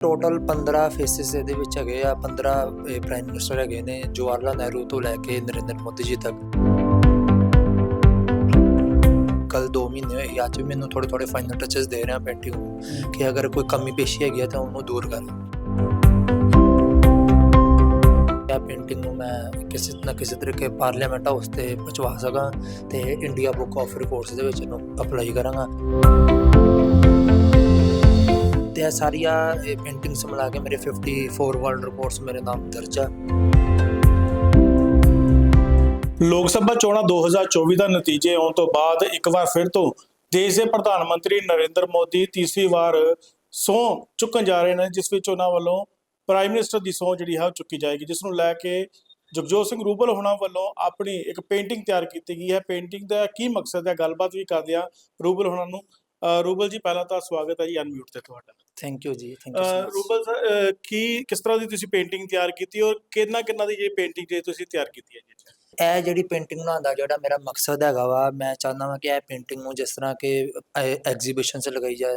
Total 15 faces ਇਹਦੇ ਵਿੱਚ ਹੈਗੇ ਆ 15 ਪ੍ਰਾਈਮ ਮਿਨਿਸਟਰ ਹੈਗੇ ਨੇ ਜਵਾਹਰ ਲਾਲ ਨਹਿਰੂ ਤੋਂ ਲੈ ਕੇ ਨਰਿੰਦਰ ਮੋਦੀ ਜੀ ਤੱਕ। ਕੱਲ 2 ਮਹੀਨੇ ਹੋਏ ਸੀ, ਅੱਜ ਵੀ ਮੈਨੂੰ ਥੋੜੇ ਥੋੜੇ ਫਾਈਨਲ ਟੱਚਸ ਦੇ ਰਿਹਾ ਪੇਂਟਿੰਗ ਨੂੰ ਕਿ ਅਗਰ ਕੋਈ ਕਮੀ ਪੇਸ਼ੀ ਹੈਗੀ ਹੈ ਤਾਂ ਉਹਨੂੰ ਦੂਰ ਕਰ। ਇਹ ਪੇਂਟਿੰਗ ਨੂੰ ਮੈਂ ਕਿਸੇ ਨਾ ਕਿਸੇ ਤਰੀਕੇ ਪਾਰਲੀਮੈਂਟ ਹਾਊਸ ਤੇ ਪਹੁੰਚਵਾ ਸਕਾਂ ਤੇ ਇੰਡੀਆ ਬੁੱਕ ਆਫ ਰਿਕਾਰਡਸ ਦੇ ਵਿੱਚ ਇਹਨੂੰ ਅਪਲਾਈ ਕਰਾਂਗਾ। ਤੇ ਇਹ ਸਾਰੀਆਂ, ਇਹ ਪੇਂਟਿੰਗਸ ਮਿਲਾ ਕੇ ਮੇਰੇ 54 ਵਰਲਡ ਰਿਕਾਰਡਸ ਮੇਰੇ ਨਾਮ ਦਰਜ ਆ। ਲੋਕ ਸਭਾ ਚੋਣਾਂ 2024 ਦਾ ਨਤੀਜੇ ਆਉਣ ਤੋਂ ਬਾਅਦ ਇੱਕ ਵਾਰ ਫਿਰ ਤੋਂ ਦੇਸ਼ ਦੇ ਪ੍ਰਧਾਨ ਮੰਤਰੀ ਨਰਿੰਦਰ ਮੋਦੀ ਤੀਸਰੀ ਵਾਰ ਸਹੁੰ ਚੁੱਕਣ ਜਾ ਰਹੇ ਨੇ, ਜਿਸ ਵਿੱਚ ਉਹਨਾਂ ਵੱਲੋਂ ਪ੍ਰਾਈਮ ਮਿਨਿਸਟਰ ਦੀ ਸਹੁੰ ਜਿਹੜੀ ਹੈ ਉਹ ਚੁੱਕੀ ਜਾਏਗੀ, ਜਿਸ ਨੂੰ ਲੈ ਕੇ ਜਗਜੋਤ ਸਿੰਘ ਰੂਬਲ ਹੋਣਾ ਵੱਲੋਂ ਆਪਣੀ ਇੱਕ ਪੇਂਟਿੰਗ ਤਿਆਰ ਕੀਤੀ ਗਈ ਹੈ। ਪੇਂਟਿੰਗ ਦਾ ਕੀ ਮਕਸਦ ਹੈ? ਗੱਲਬਾਤ ਵੀ ਕਰਦੇ ਆ ਰੂਬਲ ਹੋਣਾ ਨੂੰ। ਰੂਬਲ ਜੀ ਪਹਿਲਾਂ ਤਾਂ ਸਵਾਗਤ ਹੈ ਜੀ ਅਨਮਿਊਟ ਤੇ ਤੁਹਾਡਾ। Thank you ji thank you Rubal sir ਕੀ ਕਿਸ ਤਰ੍ਹਾਂ ਦੀ ਤੁਸੀਂ ਪੇਂਟਿੰਗ ਤਿਆਰ ਕੀਤੀ ਔਰ ਕਿੰਨਾ ਕਿੰਨਾ ਦੀ ਜਿਹੜੀ ਪੇਂਟਿੰਗ ਜੇ ਤੁਸੀਂ ਤਿਆਰ ਕੀਤੀ ਹੈ ਜੀ? ਇਹ ਜਿਹੜੀ ਪੇਂਟਿੰਗ ਬਣਾਉਣ ਦਾ ਜਿਹੜਾ ਮੇਰਾ ਮਕਸਦ ਹੈਗਾ ਵਾ ਮੈਂ ਚਾਹੁੰਦਾ ਵਾਂ ਕਿ ਇਹ ਪੇਂਟਿੰਗ ਨੂੰ ਜਿਸ ਤਰ੍ਹਾਂ ਕਿ ਐਗਜ਼ੀਬਿਸ਼ਨ 'ਚ ਲਗਾਈ ਜਾਏ।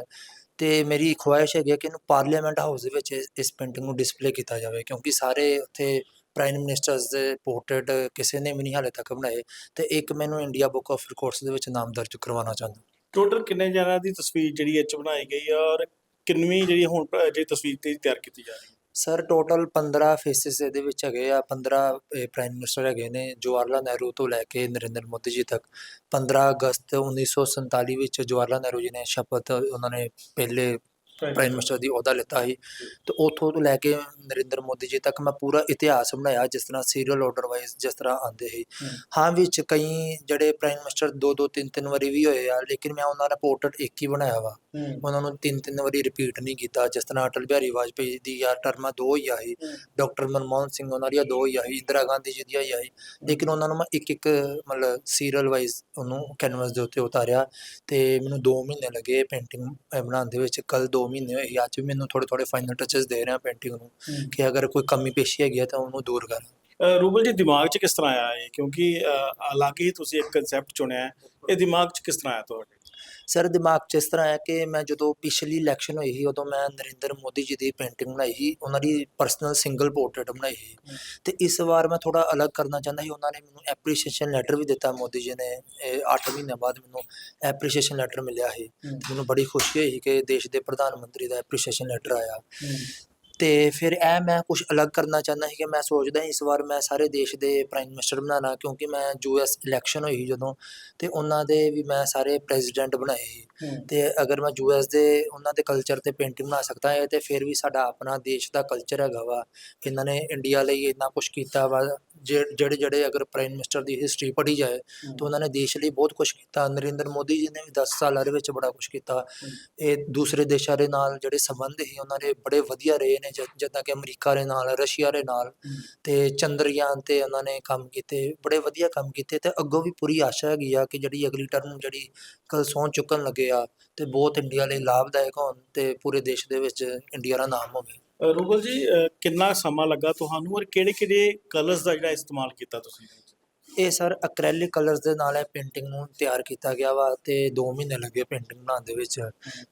ਤੇ ਮੇਰੀ ਖੁਆਇਸ਼ ਹੈਗੀ ਹੈ ਕਿ ਇਹਨੂੰ ਪਾਰਲੀਮੈਂਟ ਹਾਊਸ ਦੇ ਵਿੱਚ ਇਸ- ਇਸ ਪੇਂਟਿੰਗ ਨੂੰ ਡਿਸਪਲੇ ਕੀਤਾ ਜਾਵੇ ਕਿਉਂਕਿ ਸਾਰੇ ਉੱਥੇ ਪ੍ਰਾਈਮ ਮਿਨਿਸਟਰਸ ਦੇ ਪੋਰਟਰੇਟ ਕਿਸੇ ਨੇ ਵੀ ਨਹੀਂ ਹਾਲੇ ਤੱਕ ਬਣਾਏ। ਤੇ ਇੱਕ ਮੈਨੂੰ ਇੰਡੀਆ ਬੁੱਕ ਆਫ ਰਿਕਾਰਡਸ ਦੇ ਵਿੱਚ ਨਾਮ ਦਰਜ ਕਰਵਾਉਣਾ ਚਾਹੁੰਦਾ। ਟੋਟਲ ਕਿੰਨੇ ਜਣਾਂ ਦੀ ਤਸਵੀਰ ਜਿਹੜੀ ਇਹ ਚ ਬਣਾਈ ਗਈ ਹੈ ਔਰ ਕਿੰਨਵੀਂ ਜਿਹੜੀ ਹੁਣ ਪ- ਜਿਹੜੀ ਤਸਵੀਰ ਤੇ ਤਿਆਰ ਕੀਤੀ ਜਾ ਰਹੀ ਹੈ? ਸਰ ਟੋਟਲ 15 ਫੇਸਿਸ ਇਹਦੇ ਵਿੱਚ ਹੈਗੇ ਆ 15 ਪ੍ਰਾਈਮ ਮਿਨਿਸਟਰ ਹੈਗੇ ਨੇ ਜਵਾਹਰ ਲਾਲ ਨਹਿਰੂ ਤੋਂ ਲੈ ਕੇ ਨਰਿੰਦਰ ਮੋਦੀ ਜੀ ਤੱਕ। 15 ਅਗਸਤ 1947 ਵਿੱਚ ਜਵਾਹਰ ਲਾਲ ਨਹਿਰੂ ਜੀ ਨੇ ਸ਼ਪਥ ਉਹਨਾਂ ਨੇ ਪਹਿਲੇ ਪ੍ਰਾਈਮ ਮਿਨਿਸਟਰ ਦੀ ਅਹੁਦਾ ਲਿੱਤਾ ਸੀ। ਤੇ ਉਥੋਂ ਤੋਂ ਲੈ ਕੇ ਨਰਿੰਦਰ ਮੋਦੀ ਜੀ ਤੱਕ ਮੈਂ ਪੂਰਾ ਇਤਿਹਾਸ ਬਣਾਇਆ ਜਿਸ ਤਰ੍ਹਾਂ ਸੀਰੀਅਲ ਆਰਡਰ ਵਾਈਜ਼ ਜਿਸ ਤਰ੍ਹਾਂ ਆਉਂਦੇ ਸੀ। ਹਾਂ। ਵਿੱਚ ਕਈ ਜਿਹੜੇ ਪ੍ਰਾਈਮ ਮਿਨਿਸਟਰ ਦੋ ਦੋ ਤਿੰਨ ਤਿੰਨ ਵਾਰੀ ਵੀ ਹੋਏ ਆ ਲੇਕਿਨ ਮੈਂ ਉਹਨਾਂ ਦਾ ਪੋਰਟਰੇਟ ਇੱਕ ਹੀ ਬਣਾਇਆ ਵਾ। ਉਹਨਾਂ ਨੂੰ ਤਿੰਨ ਤਿੰਨ ਵਾਰੀ ਰਿਪੀਟ ਨਹੀਂ ਕੀਤਾ। ਜਿਸ ਤਰ੍ਹਾਂ ਅਟਲ ਬਿਹਾਰੀ ਵਾਜਪੇਈ ਦੀ ਯਾਰ ਟਰਮਾਂ ਦੋ ਹੀ ਆਈ ਡਾਕਟਰ ਮਨਮੋਹਨ ਸਿੰਘ ਉਹਨਾਂ ਦੀਆਂ ਦੋ ਹੀ ਆਈ ਇੰਦਰਾ ਗਾਂਧੀ ਜੀ ਦੀ ਹੀ ਆਈ ਲੇਕਿਨ ਉਹਨਾਂ ਨੂੰ ਮੈਂ ਇੱਕ ਇੱਕ ਮਤਲਬ ਸੀਰੀਅਲ ਵਾਈਜ਼ ਉਹਨੂੰ ਕੈਨਵਸ ਦੇ ਉੱਤੇ ਉਤਾਰਿਆ ਤੇ ਮੈਨੂੰ 2 ਮਹੀਨੇ ਲੱਗੇ ਪੇਂਟਿੰਗ ਬਣਾਉਣ ਦੇ ਵਿੱਚ। ਕੱਲ 2 ਮਹੀਨੇ ਹੋਏ। ਅੱਜ ਵੀ ਮੈਨੂੰ ਥੋੜੇ ਥੋੜੇ ਫਾਈਨਲ ਟੱਚਸ ਦੇ ਰਿਹਾ ਪੇਂਟਿੰਗ ਨੂੰ ਕਿ ਅਗਰ ਕੋਈ ਕਮੀ ਪੇਸ਼ੀ ਹੈਗੀ ਹੈ ਤਾਂ ਉਹਨੂੰ ਦੂਰ ਕਰ। ਰੂਬਲ ਜੀ ਦਿਮਾਗ 'ਚ ਕਿਸ ਤਰ੍ਹਾਂ ਆਇਆ ਇਹ? ਕਿਉਂਕਿ ਅਹ, ਹਾਲਾਂਕਿ ਤੁਸੀਂ ਇੱਕ ਕਨਸੈਪਟ ਚੁਣਿਆ ਹੈ। ਇਹ ਦਿਮਾਗ 'ਚ ਕਿਸ ਤਰ੍ਹਾਂ ਆਇਆ ਤੁਹਾਡੇ? ਸਰ ਦਿਮਾਗ 'ਚ ਇਸ ਤਰ੍ਹਾਂ ਹੈ ਕਿ ਮੈਂ ਜਦੋਂ ਪਿਛਲੀ ਇਲੈਕਸ਼ਨ ਹੋਈ ਸੀ ਉਦੋਂ ਮੈਂ ਨਰਿੰਦਰ ਮੋਦੀ ਜੀ ਦੀ ਪੇਂਟਿੰਗ ਬਣਾਈ ਸੀ ਉਹਨਾਂ ਦੀ ਪਰਸਨਲ ਸਿੰਗਲ ਪੋਰਟਰੇਟ ਬਣਾਈ ਸੀ। ਤੇ ਇਸ ਵਾਰ ਮੈਂ ਥੋੜਾ ਅਲੱਗ ਕਰਨਾ ਚਾਹੁੰਦਾ ਸੀ ਉਹਨਾਂ ਨੇ ਮੈਨੂੰ ਐਪਰੀਸ਼ੀਏਸ਼ਨ ਲੈਟਰ ਵੀ ਦਿੱਤਾ ਮੋਦੀ ਜੀ ਨੇ 8 ਮਹੀਨੇ ਬਾਅਦ ਮੈਨੂੰ ਐਪਰੀਸ਼ੀਏਸ਼ਨ ਲੈਟਰ ਮਿਲਿਆ ਸੀ। ਮੈਨੂੰ ਬੜੀ ਖੁਸ਼ੀ ਹੋਈ ਕਿ ਦੇਸ਼ ਦੇ ਪ੍ਰਧਾਨ ਮੰਤਰੀ ਦਾ ਐਪਰੀਸ਼ੀਏਸ਼ਨ ਲੈਟਰ ਆਇਆ। ਤੇ ਫਿਰ ਇਹ ਮੈਂ ਕੁਝ ਅਲੱਗ ਕਰਨਾ ਚਾਹੁੰਦਾ ਸੀ ਕਿ ਮੈਂ ਸੋਚਦਾ ਇਸ ਵਾਰ ਮੈਂ ਸਾਰੇ ਦੇਸ਼ ਦੇ ਪ੍ਰਾਈਮ ਮਿਨਿਸਟਰ ਬਣਾਉਣਾ ਕਿਉਂਕਿ ਮੈਂ ਯੂਐਸ ਇਲੈਕਸ਼ਨ ਹੋਈ ਸੀ ਜਦੋਂ ਤੇ ਉਹਨਾਂ ਦੇ ਵੀ ਮੈਂ ਸਾਰੇ ਪ੍ਰੈਜ਼ੀਡੈਂਟ ਬਣਾਏ ਸੀ। ਤੇ ਅਗਰ ਮੈਂ ਯੂਐਸ ਦੇ ਉਹਨਾਂ ਦੇ ਕਲਚਰ ਤੇ ਪੇਂਟਿੰਗ ਬਣਾ ਸਕਦਾ ਹੈ ਤੇ ਫਿਰ ਵੀ ਸਾਡਾ ਆਪਣਾ ਦੇਸ਼ ਦਾ ਕਲਚਰ ਹੈਗਾ ਵਾ। ਇਹਨਾਂ ਨੇ ਇੰਡੀਆ ਲਈ ਇੰਨਾ ਕੁਝ ਕੀਤਾ ਵਾ ਜਿਹੜੇ ਜਿਹੜੇ ਅਗਰ ਪ੍ਰਾਈਮ ਮਿਨਿਸਟਰ ਦੀ ਹਿਸਟਰੀ ਪੜ੍ਹੀ ਜਾਏ ਤਾਂ ਉਹਨਾਂ ਨੇ ਦੇਸ਼ ਲਈ ਬਹੁਤ ਕੁਝ ਕੀਤਾ। ਨਰਿੰਦਰ ਮੋਦੀ ਜੀ ਨੇ ਵੀ 10 ਸਾਲਾਂ ਦੇ ਵਿੱਚ ਬੜਾ ਕੁਝ ਕੀਤਾ। ਇਹ ਦੂਸਰੇ ਦੇਸ਼ਾਂ ਦੇ ਨਾਲ ਜਿਹੜੇ ਸੰਬੰਧ ਸੀ ਉਹਨਾਂ ਦੇ ਬੜੇ ਵਧੀਆ ਰਹੇ ਨੇ ਜਿੱਦਾਂ ਕਿ ਅਮਰੀਕਾ ਦੇ ਨਾਲ ਰਸ਼ੀਆ ਦੇ ਨਾਲ ਤੇ ਚੰਦਰਯਾਨ ਤੇ ਉਹਨਾਂ ਨੇ ਕੰਮ ਕੀਤੇ ਬੜੇ ਵਧੀਆ ਕੰਮ ਕੀਤੇ ਤੇ ਅੱਗੋਂ ਵੀ ਪੂਰੀ ਆਸ਼ਾ ਹੈਗੀ ਆ ਕਿ ਜਿਹੜੀ ਅਗਲੀ ਟਰਮ ਜਿਹੜੀ ਕੱਲ ਸਹੁੰ ਚੁੱਕਣ ਲੱਗੇ ਆ ਤੇ ਬਹੁਤ ਇੰਡੀਆ ਲਈ ਲਾਭਦਾਇਕ ਹੋਣ ਤੇ ਪੂਰੇ ਦੇਸ਼ ਦੇ ਵਿੱਚ ਇੰਡੀਆ ਦਾ ਨਾਮ ਹੋਵੇ। ਰੂਬਲ ਜੀ ਕਿੰਨਾ ਸਮਾਂ ਲੱਗਾ ਤੁਹਾਨੂੰ ਔਰ ਕਿਹੜੇ ਕਿਹੜੇ ਕਲਰਸ ਦਾ ਜਿਹੜਾ ਇਸਤੇਮਾਲ ਕੀਤਾ ਤੁਸੀਂ? ਇਹ ਸਰ ਐਕ੍ਰੈਲਿਕ ਕਲਰਸ ਦੇ ਨਾਲ ਇਹ ਪੇਂਟਿੰਗ ਨੂੰ ਤਿਆਰ ਕੀਤਾ ਗਿਆ ਵਾ ਤੇ 2 ਮਹੀਨੇ ਲੱਗੇ ਪੇਂਟਿੰਗ ਬਣਾਉਣ ਦੇ ਵਿੱਚ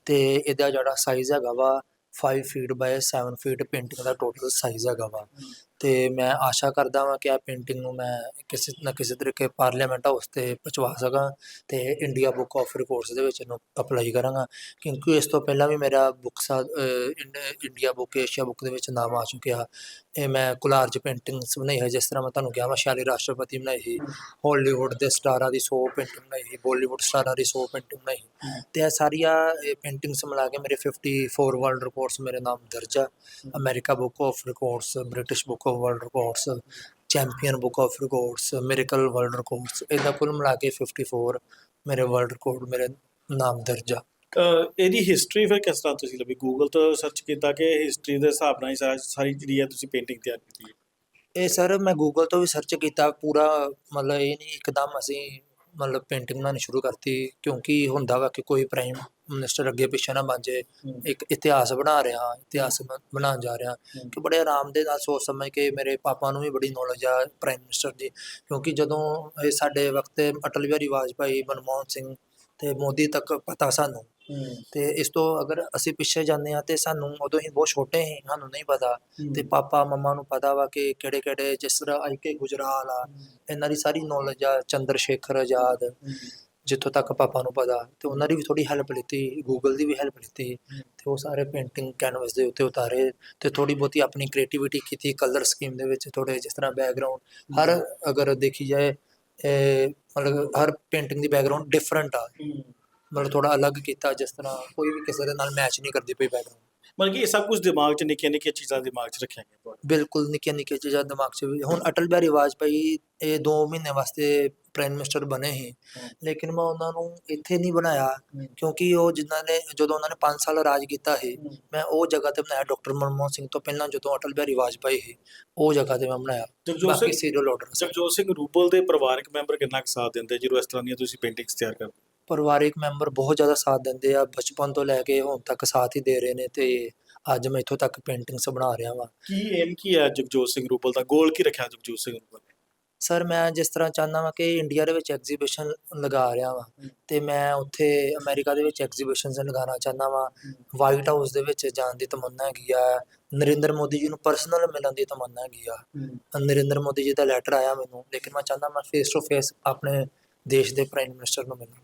ਤੇ ਇਹਦਾ ਜਿਹੜਾ ਸਾਈਜ਼ ਹੈਗਾ ਵਾ 5 ਫੀਟ ਬਾਏ 7 ਫੀਟ ਪੇਂਟਿੰਗ ਦਾ ਟੋਟਲ ਸਾਈਜ਼ ਹੈਗਾ ਵਾ। ਅਤੇ ਮੈਂ ਆਸ਼ਾ ਕਰਦਾ ਵਾਂ ਕਿ ਇਹ ਪੇਂਟਿੰਗ ਨੂੰ ਮੈਂ ਕਿਸੇ ਨਾ ਕਿਸੇ ਤਰੀਕੇ ਪਾਰਲੀਮੈਂਟ ਹਾਊਸ ਤੇ ਪਹੁੰਚਵਾ ਸਕਾਂ ਅਤੇ ਇੰਡੀਆ ਬੁੱਕ ਆਫ ਰਿਕੋਰਡਸ ਦੇ ਵਿੱਚ ਇਹਨੂੰ ਅਪਲਾਈ ਕਰਾਂਗਾ। ਕਿਉਂਕਿ ਇਸ ਤੋਂ ਪਹਿਲਾਂ ਵੀ ਮੇਰਾ books India book Asia book ਦੇ ਵਿੱਚ ਨਾਮ ਆ ਚੁੱਕਿਆ। ਇਹ ਮੈਂ ਕੁਲਾਰਜ ਪੇਂਟਿੰਗਸ ਬਣਾਈ ਹੈ ਜਿਸ ਤਰ੍ਹਾਂ ਮੈਂ ਤੁਹਾਨੂੰ ਕਿਹਾ ਮੈਂ ਸ਼ਾਲੀ ਰਾਸ਼ਟਰਪਤੀ ਬਣਾਈ ਸੀ ਹਾਲੀਵੁੱਡ ਦੇ ਸਟਾਰਾਂ ਦੀ 100 ਪੇਂਟਿੰਗ ਬਣਾਈ ਸੀ ਬਾਲੀਵੁੱਡ ਸਟਾਰਾਂ ਦੀ 100 ਪੇਂਟਿੰਗ ਬਣਾਈ ਸੀ ਤੇ ਇਹ ਸਾਰੀਆਂ ਪੇਂਟਿੰਗਸ ਮਿਲਾ ਕੇ ਮੇਰੇ 54 ਵਰਲਡ ਰਿਕਾਰਡਸ ਮੇਰੇ ਨਾਮ ਦਰਜ ਆ। America book of records British book of world records champion book of records miracle world records ਇਹਦਾ ਕੁੱਲ ਮਿਲਾ ਕੇ 54 ਮੇਰੇ ਵਰਲਡ ਰਿਕਾਰਡ ਮੇਰੇ ਨਾਮ ਦਰਜ। ਆ ਇਹਦੀ ਹਿਸਟਰੀ ਫਿਰ ਕਿਸ ਤਰ੍ਹਾਂ ਤੁਸੀਂ ਲੱਭੀ? ਗੂਗਲ ਤੋਂ ਸਰਚ ਕੀਤਾ ਕਿ ਹਿਸਟਰੀ ਦੇ ਹਿਸਾਬ ਨਾਲ ਹੀ ਸਾਰਾ- ਸਾਰੀ ਜਿਹੜੀ ਹੈ ਤੁਸੀਂ ਪੇਂਟਿੰਗ ਤਿਆਰ ਕੀਤੀ ਹੈ। ਇਹ ਸਰ ਮੈਂ ਗੂਗਲ ਤੋਂ ਵੀ ਸਰਚ ਕੀਤਾ ਪੂਰਾ ਮਤਲਬ ਇਹ ਨਹੀਂ ਇੱਕਦਮ ਅਸੀਂ ਮਤਲਬ ਪੇਂਟਿੰਗ ਬਣਾਉਣੀ ਸ਼ੁਰੂ ਕਰਤੀ ਕਿਉਂਕਿ ਹੁੰਦਾ ਵਾ ਕਿ ਕੋਈ ਪ੍ਰਾਈਮ ਮਿਨਿਸਟਰ ਅੱਗੇ ਪਿੱਛੇ ਨਾ ਬਣ ਜਾਏ ਇੱਕ ਇਤਿਹਾਸ ਬਣਾ ਰਿਹਾ ਇਤਿਹਾਸ ਬਣਾਉਣ ਜਾ ਰਿਹਾ। ਕਿ ਬੜੇ ਆਰਾਮ ਦੇ ਨਾਲ ਸੋਚ ਸਮਝ ਕੇ ਮੇਰੇ ਪਾਪਾ ਨੂੰ ਵੀ ਬੜੀ ਨੌਲੇਜ ਆ ਪ੍ਰਾਈਮ ਮਿਨਿਸਟਰ ਦੀ ਕਿਉਂਕਿ ਜਦੋਂ ਇਹ ਸਾਡੇ ਵਕਤ ਅਟਲ ਬਿਹਾਰੀ ਵਾਜਪਾਈ ਮਨਮੋਹਨ ਸਿੰਘ ਤੇ ਮੋਦੀ ਤੱਕ ਪਤਾ ਸਾਨੂੰ ਤੇ ਇਸ ਤੋਂ ਅਗਰ ਅਸੀਂ ਪਿੱਛੇ ਜਾਂਦੇ ਆ ਤੇ ਸਾਨੂੰ ਉਦੋਂ ਹੀ ਬਹੁਤ ਛੋਟੇ ਸੀ ਸਾਨੂੰ ਨਹੀਂ ਪਤਾ। ਤੇ ਪਾਪਾ ਮੰਮਾ ਨੂੰ ਪਤਾ ਵਾ ਕਿ ਕਿਹੜੇ ਕਿਹੜੇ ਜਿਸ ਤਰ੍ਹਾਂ ਆਈ ਕੇ ਗੁਜਰਾਲ ਆ ਇਹਨਾਂ ਦੀ ਸਾਰੀ ਨੌਲੇਜ ਆ ਚੰਦਰ ਸ਼ੇਖਰ ਆਜ਼ਾਦ ਜਿੱਥੋਂ ਤੱਕ ਪਾਪਾ ਨੂੰ ਪਤਾ। ਤੇ ਉਹਨਾਂ ਦੀ ਵੀ ਥੋੜੀ ਹੈਲਪ ਲਿੱਤੀ ਗੂਗਲ ਦੀ ਵੀ ਹੈਲਪ ਲਿੱਤੀ। ਤੇ ਉਹ ਸਾਰੇ ਪੇਂਟਿੰਗ ਕੈਨਵਸ ਦੇ ਉੱਤੇ ਉਤਾਰੇ ਤੇ ਥੋੜੀ ਬਹੁਤੀ ਆਪਣੀ ਕ੍ਰੀਏਟੀਵਿਟੀ ਕੀਤੀ ਕਲਰ ਸਕੀਮ ਦੇ ਵਿੱਚ ਥੋੜੇ ਜਿਸ ਤਰ੍ਹਾਂ ਬੈਕਗ੍ਰਾਉਂਡ ਹਰ ਅਗਰ ਦੇਖੀ ਜਾਏ ਮਤਲਬ ਹਰ ਪੇਂਟਿੰਗ ਦੀ ਬੈਕਗ੍ਰਾਉਂਡ ਡਿਫਰੈਂਟ ਆ। ਮਤਲਬ ਥੋੜਾ ਅਲੱਗ ਕੀਤਾ ਜਿਸ ਤਰ੍ਹਾਂ ਕੋਈ ਵੀ ਕਿਸੇ ਦੇ ਨਾਲ ਮੈਚ ਨਹੀਂ ਕਰਦੀ ਪਈ ਬੈਕਗ੍ਰਾਉਂਡ ਮਤਲਬ ਕਿ ਇਹ ਸਭ ਕੁਝ ਦਿਮਾਗ 'ਚ ਨਿੱਕੀਆਂ ਨਿੱਕੀਆਂ ਚੀਜ਼ਾਂ ਦਿਮਾਗ 'ਚ ਰੱਖੀਆਂ ਗਈਆਂ ਤੁਹਾਡੇ ਬਿਲਕੁਲ ਨਿੱਕੀਆਂ ਨਿੱਕੀਆਂ ਚੀਜ਼ਾਂ ਦਿਮਾਗ 'ਚ ਵੀ। ਹੁਣ ਅਟਲ ਬਿਹਾਰੀ ਵਾਜਪਾਈ ਇਹ 2 ਮਹੀਨੇ ਵਾਸਤੇ ਪ੍ਰਾਈਮ ਮਿਨਿਸਟਰ ਬਣੇ ਸੀ। ਲੇਕਿਨ ਮੈਂ ਉਹਨਾਂ ਨੂੰ ਇੱਥੇ ਨਹੀਂ ਬਣਾਇਆ ਕਿਉਂਕਿ ਉਹ ਜਿਨ੍ਹਾਂ ਨੇ ਜਦੋਂ ਉਹਨਾਂ ਨੇ 5 ਸਾਲ ਰਾਜ ਕੀਤਾ ਸੀ ਮੈਂ ਉਹ ਜਗ੍ਹਾ ਤੇ ਬਣਾਇਆ। ਡਾਕਟਰ ਮਨਮੋਹਨ ਸਿੰਘ ਤੋਂ ਪਹਿਲਾਂ ਜਦੋਂ ਅਟਲ ਬਿਹਾਰੀ ਵਾਜਪਾਈ ਸੀ ਉਹ ਜਗ੍ਹਾ ਤੇ ਮੈਂ ਬਣਾਇਆ। ਜਗਜੋਤ ਬਾਕੀ ਸਿੰਘ ਸੀਰੀਅਲ ਆਰਡਰ ਜਗਜੋਤ ਸਿੰਘ ਰੂਪਲ ਦੇ ਪਰਿਵਾਰਕ ਮੈਂਬਰ ਕਿੰਨਾ ਕੁ ਸਾਥ ਦਿੰਦੇ ਜਦੋਂ ਇਸ ਤਰ੍ਹਾਂ ਦੀਆਂ ਤੁਸੀਂ ਪੇਂਟਿੰਗਸ ਤਿਆਰ ਕਰਦੇ ਪਰਿਵਾਰਿਕ ਮੈਂਬਰ ਬਹੁਤ ਜ਼ਿਆਦਾ ਸਾਥ ਦਿੰਦੇ ਆ ਬਚਪਨ ਤੋਂ ਲੈ ਕੇ ਹੁਣ ਤੱਕ ਸਾਥ ਹੀ ਦੇ ਰਹੇ ਨੇ ਤੇ ਅੱਜ ਮੈਂ ਇੱਥੋਂ ਤੱਕ ਪੇਂਟਿੰਗਸ ਬਣਾ ਰਿਹਾ ਵਾਂ। ਕੀ ਏਮ ਕੀ ਹੈ ਜਗਜੋਤ ਸਿੰਘ ਰੂਪਲ ਦਾ? ਗੋਲ ਕੀ ਰੱਖਿਆ ਜਗਜੋਤ ਸਿੰਘ ਰੂਪਲ? ਨੇ ਸਰ ਮੈਂ ਜਿਸ ਤਰ੍ਹਾਂ ਚਾਹੁੰਦਾ ਵਾਂ ਕਿ ਇੰਡੀਆ ਦੇ ਵਿੱਚ ਐਗਜ਼ੀਬਿਸ਼ਨ ਲਗਾ ਰਿਹਾ ਵਾਂ ਤੇ ਮੈਂ ਉੱਥੇ ਅਮਰੀਕਾ ਦੇ ਵਿੱਚ ਐਗਜ਼ੀਬਿਸ਼ਨਸ ਲਗਾਉਣਾ ਚਾਹੁੰਦਾ ਵਾਂ। ਵਾਈਟ ਹਾਊਸ ਦੇ ਵਿੱਚ ਜਾਣ ਦੀ ਤਮੰਨਾ ਹੈਗੀ ਆ। ਨਰਿੰਦਰ ਮੋਦੀ ਜੀ ਨੂੰ ਪਰਸਨਲ ਮਿਲਣ ਦੀ ਤਮੰਨਾ ਹੈਗੀ ਆ। ਨਰਿੰਦਰ ਮੋਦੀ ਜੀ ਦਾ ਲੈਟਰ ਆਇਆ ਮੈਨੂੰ ਲੇਕਿਨ ਮੈਂ ਚਾਹੁੰਦਾ ਮੈਂ ਫੇਸ ਟੂ ਫੇਸ ਆਪਣੇ ਦੇਸ਼ ਦੇ ਪ੍ਰਾਈਮ ਮਿਨਿਸਟਰ ਨੂੰ ਮਿਲਾਂ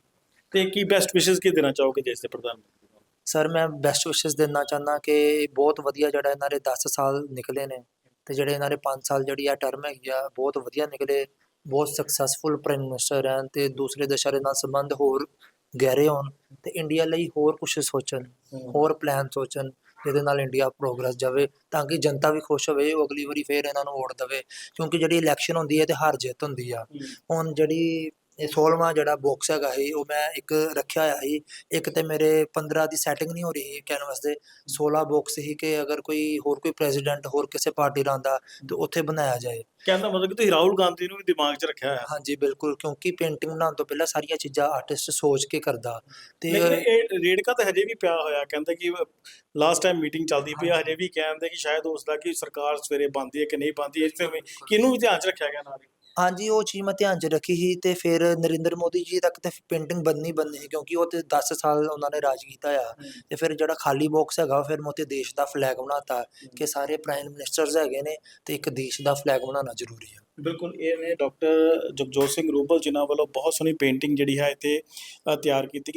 ਤੇ ਕੀ ਬੈਸਟ ਵਿਸ਼ੇਸ ਕੀ ਦੇਣਾ ਚਾਹੋਗੇ ਦੇਸ਼ ਦੇ ਪ੍ਰਧਾਨ ਮੰਤਰੀ ਨੂੰ ਸਰ ਮੈਂ ਬੈਸਟ ਵਿਸ਼ੇਸ ਦੇਣਾ ਚਾਹੁੰਦਾ ਕਿ ਬਹੁਤ ਵਧੀਆ ਜਿਹੜਾ ਇਹਨਾਂ ਦੇ 10 ਸਾਲ ਨਿਕਲੇ ਨੇ ਤੇ ਜਿਹੜੇ ਇਹਨਾਂ ਦੇ 5 ਸਾਲ ਜਿਹੜੀ ਆ ਟਰਮ ਹੈਗੀ ਆ ਬਹੁਤ ਵਧੀਆ ਨਿਕਲੇ ਬਹੁਤ ਸਕਸੈਸਫੁਲ ਪ੍ਰਾਈਮ ਮਿਨਿਸਟਰ ਰਹਿਣ ਤੇ ਦੂਸਰੇ ਦੇਸ਼ਾਂ ਦੇ ਨਾਲ ਸੰਬੰਧ ਹੋਰ ਗਹਿਰੇ ਹੋਣ ਤੇ ਇੰਡੀਆ ਲਈ ਹੋਰ ਕੁਝ ਸੋਚਣ ਹੋਰ ਪਲਾਨ ਸੋਚਣ ਜਿਹਦੇ ਨਾਲ ਇੰਡੀਆ ਪ੍ਰੋਗਰੈਸ ਜਾਵੇ ਤਾਂ ਕਿ ਜਨਤਾ ਵੀ ਖੁਸ਼ ਹੋਵੇ ਉਹ ਅਗਲੀ ਵਾਰੀ ਫੇਰ ਇਹਨਾਂ ਨੂੰ ਵੋਟ ਦੇਵੇ ਕਿਉਂਕਿ ਜਿਹੜੀ ਇਲੈਕਸ਼ਨ ਹੁੰਦੀ ਹੈ ਤੇ ਹਾਰ ਜਿੱਤ ਹੁੰਦੀ ਆ। ਹੁਣ ਜਿਹੜੀ ਇਹ 16ਵਾਂ ਜਿਹੜਾ ਬਾਕਸ ਹੈਗਾ ਸੀ ਉਹ ਮੈਂ ਇੱਕ ਰੱਖਿਆ ਹੋਇਆ ਸੀ। ਇੱਕ ਤੇ ਮੇਰੇ 15 ਦੀ ਸੈਟਿੰਗ ਨਹੀਂ ਹੋ ਰਹੀ ਕੈਨਵਸ ਦੇ। 16 ਬਾਕਸ ਸੀ ਕਿ ਅਗਰ ਕੋਈ ਹੋਰ ਕੋਈ ਪ੍ਰੈਜ਼ੀਡੈਂਟ ਹੋਰ ਕਿਸੇ ਪਾਰਟੀ ਦਾ ਆਉਂਦਾ ਤੇ ਉੱਥੇ ਬਣਾਇਆ ਜਾਏ। ਕਹਿੰਦਾ ਮਤਲਬ ਕਿ ਤੁਸੀਂ ਰਾਹੁਲ ਗਾਂਧੀ ਨੂੰ ਵੀ ਦਿਮਾਗ 'ਚ ਰੱਖਿਆ ਹੋਇਆ। ਹਾਂਜੀ ਬਿਲਕੁਲ ਕਿਉਂਕਿ ਪੇਂਟਿੰਗ ਬਣਾਉਣ ਤੋਂ ਪਹਿਲਾਂ ਸਾਰੀਆਂ ਚੀਜ਼ਾਂ ਆਰਟਿਸਟ ਸੋਚ ਕੇ ਕਰਦਾ। ਤੇ ਲੇਕਿਨ ਇਹ ਰੇੜਕਾ ਤਾਂ ਹਜੇ ਵੀ ਪਿਆ ਹੋਇਆ। ਕਹਿੰਦੇ ਕਿ ਲਾਸਟ ਟਾਈਮ ਮੀਟਿੰਗ ਚੱਲਦੀ ਪਈ ਹਜੇ ਵੀ ਕਹਿੰਦੇ ਕਿ ਸ਼ਾਇਦ ਉਸ ਦਾ ਕਿ ਸਰਕਾਰ ਸਵੇਰੇ ਬੰਦੀ ਹੈ ਕਿ ਨਹੀਂ ਬੰਦੀ ਇਸ ਤੇ ਕਿਹਨੂੰ ਵੀ ਧਿਆਨ 'ਚ ਰੱਖਿਆ ਗਿਆ ਨਾਲ ਹੀ? ਹਾਂਜੀ ਉਹ ਚੀਜ਼ ਮੈਂ ਧਿਆਨ 'ਚ ਰੱਖੀ ਸੀ ਤੇ ਫਿਰ ਨਰਿੰਦਰ ਮੋਦੀ ਜੀ ਤੱਕ ਤੇ ਪੇਂਟਿੰਗ ਬੰਨੀ ਬੰਨੀ ਸੀ ਕਿਉਂਕਿ ਉਹ ਤੇ 10 ਸਾਲ ਉਹਨਾਂ ਨੇ ਰਾਜ ਕੀਤਾ ਆ ਤੇ ਫਿਰ ਜਿਹੜਾ ਖਾਲੀ ਬਾਕਸ ਹੈਗਾ ਫਿਰ ਮੈਂ ਉੱਤੇ ਦੇਸ਼ ਦਾ ਫਲੈਗ ਬਣਾਤਾ ਕਿ ਸਾਰੇ ਪ੍ਰਾਈਮ ਮਿਨਿਸਟਰਸ ਹੈਗੇ ਨੇ ਤੇ ਇੱਕ ਦੇਸ਼ ਦਾ ਫਲੈਗ ਬਣਾਉਣਾ ਜ਼ਰੂਰੀ ਆ। ਬਿਲਕੁਲ ਇਹ ਨੇ ਡਾਕਟਰ ਜਗਜੋਤ ਸਿੰਘ ਰੂਪਲ ਜਿਨ੍ਹਾਂ ਵੱਲੋਂ ਬਹੁਤ ਸੋਹਣੀ ਪੇਂਟਿੰਗ ਜਿਹੜੀ ਹੈ ਇੱਥੇ ਤਿਆਰ ਕੀਤੀ ਗਈ।